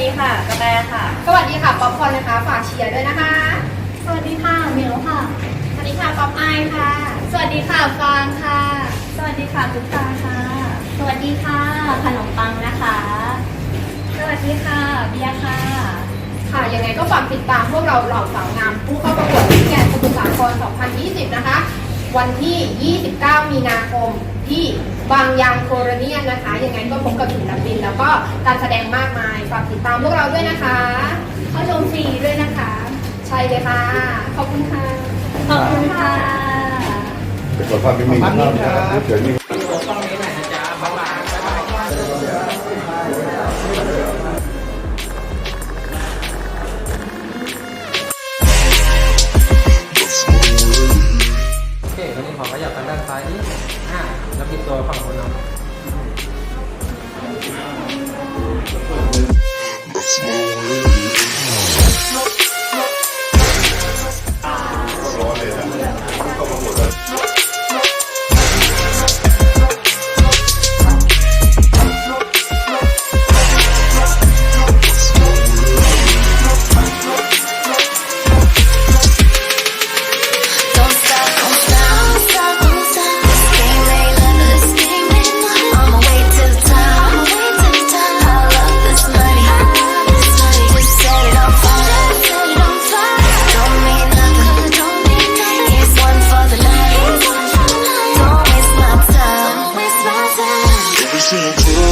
ดีค่ะกระแตค่ะ สวัสดีค่ะป๊อปคอร์นนะคะ ฝากเชียร์ด้วยนะคะ สวัสดีค่ะเหมียวค่ะ สวัสดีค่ะป๊อปอายค่ะ สวัสดีค่ะฟางค่ะ สวัสดีค่ะตุ๊กตาค่ะ สวัสดีค่ะขนมปังนะคะ สวัสดีค่ะเบียร์ค่ะ ค่ะ ยังไงก็ฝากติดตามพวกเราเหล่าสาวงามผู้เข้าประกวดมิสแกรนด์สมุทรสาคร 2020 นะคะ วันที่ 29 มีนาคมที่บางยางโครเนียนนะคะ ยังไงก็พบกับศิลปิน แล้วก็การแสดงมากมาย ฝากติดตามพวกเราด้วยนะคะ เข้าชมฟรีด้วยนะคะ ใช่เลยค่ะ ขอบคุณค่ะ ขอบคุณค่ะ เป็นกดความไม่มีนะครับเฉยๆ อ่าแล้วปิดตัวฝั่งคนนาะ That's my. see you.